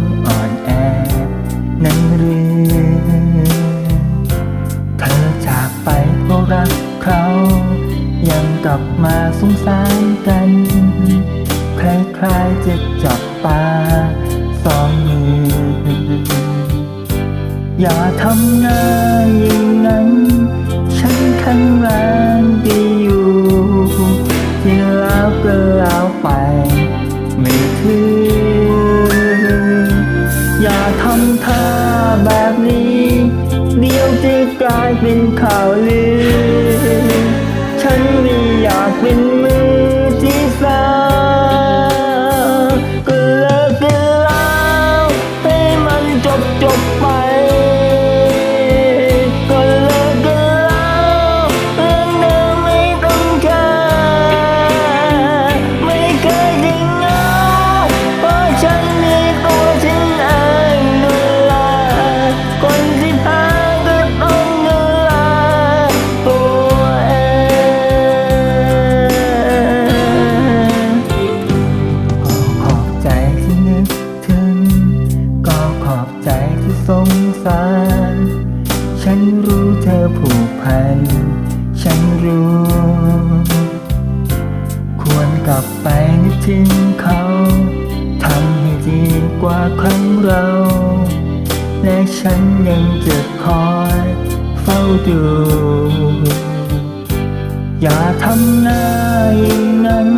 นอ่อนแอนั้นเรือเธอจากไปเพราะรักเขา ยังกลับมาสงสารกันคล้ายๆจะจับตาสองมือ อย่าทำหน้าอย่างนั้น ฉันแข็งแรง แบบนี้ เดี๋ยวจะกลายเป็นข่าวลือ ฉันไม่อยากเป็น สงสาร ฉันรู้เธอผูกพัน ฉันรู้ ควรกลับไปนึกถึงเขาทำให้ดีกว่าครั้งเรา และฉันยังจะคอยเฝ้าดู อย่าทำหน้าอย่างนั้น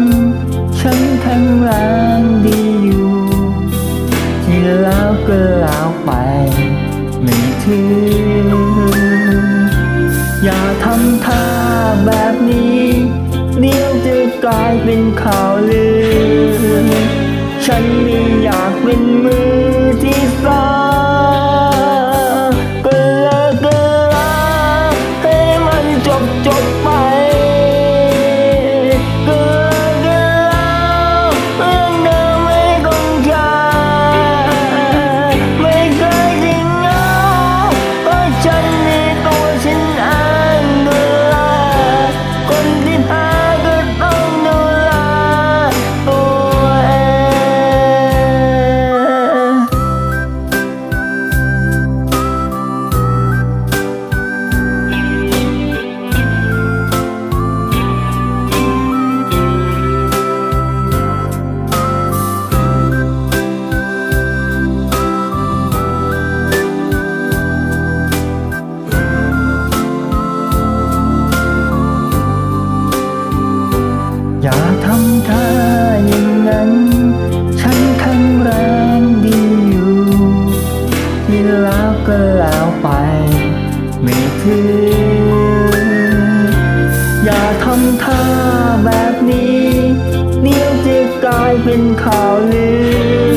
ข่าวลือ ฉันไม่อยากเป็นมือที่สองำท่าแบบนี้ เดี๋ยวจะกลายเป็นข่าวลือ